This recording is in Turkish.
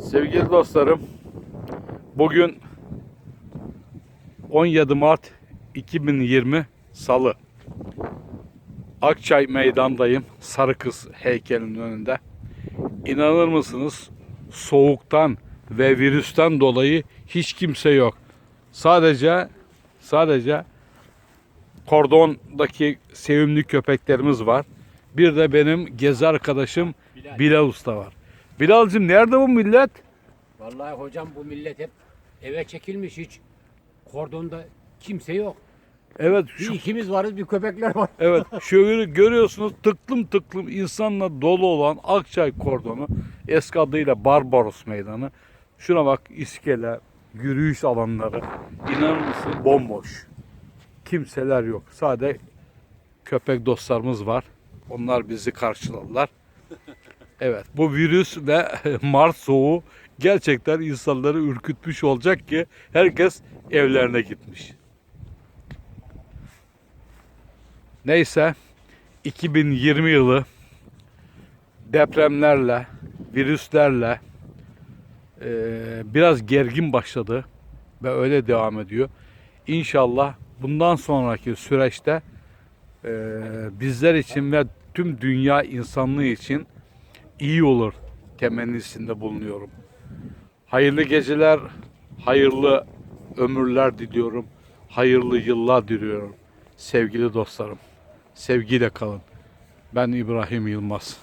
Sevgili dostlarım, bugün 17 Mart 2020 Salı. Akçay meydandayım. Sarı Kız heykelinin önünde. İnanır mısınız? Soğuktan ve virüsten dolayı hiç kimse yok. Sadece sadece kordondaki sevimli köpeklerimiz var. Bir de benim gezi arkadaşım Bilal. Bilal Usta var. Bilal'cim nerede bu millet? Vallahi hocam bu millet hep eve çekilmiş hiç kordonda kimse yok. Evet Bir şu ikimiz varız bir köpekler var. evet şöyle görüyorsunuz tıklım tıklım insanla dolu olan Akçay kordonu eski adıyla Barbaros Meydanı. Şuna bak iskele, yürüyüş alanları inanır mısın bomboş. Kimseler yok. Sadece köpek dostlarımız var. Onlar bizi karşıladılar. Evet bu virüs ve Mart soğuğu gerçekten insanları ürkütmüş olacak ki herkes evlerine gitmiş. Neyse 2020 yılı depremlerle, virüslerle eee, biraz gergin başladı ve öyle devam ediyor. İnşallah bundan sonraki süreçte eee, bizler için ve tüm dünya insanlığı için iyi olur temennisinde bulunuyorum. Hayırlı geceler, hayırlı ömürler diliyorum. Hayırlı yıllar diliyorum sevgili dostlarım. Sevgiyle kalın. Ben İbrahim Yılmaz.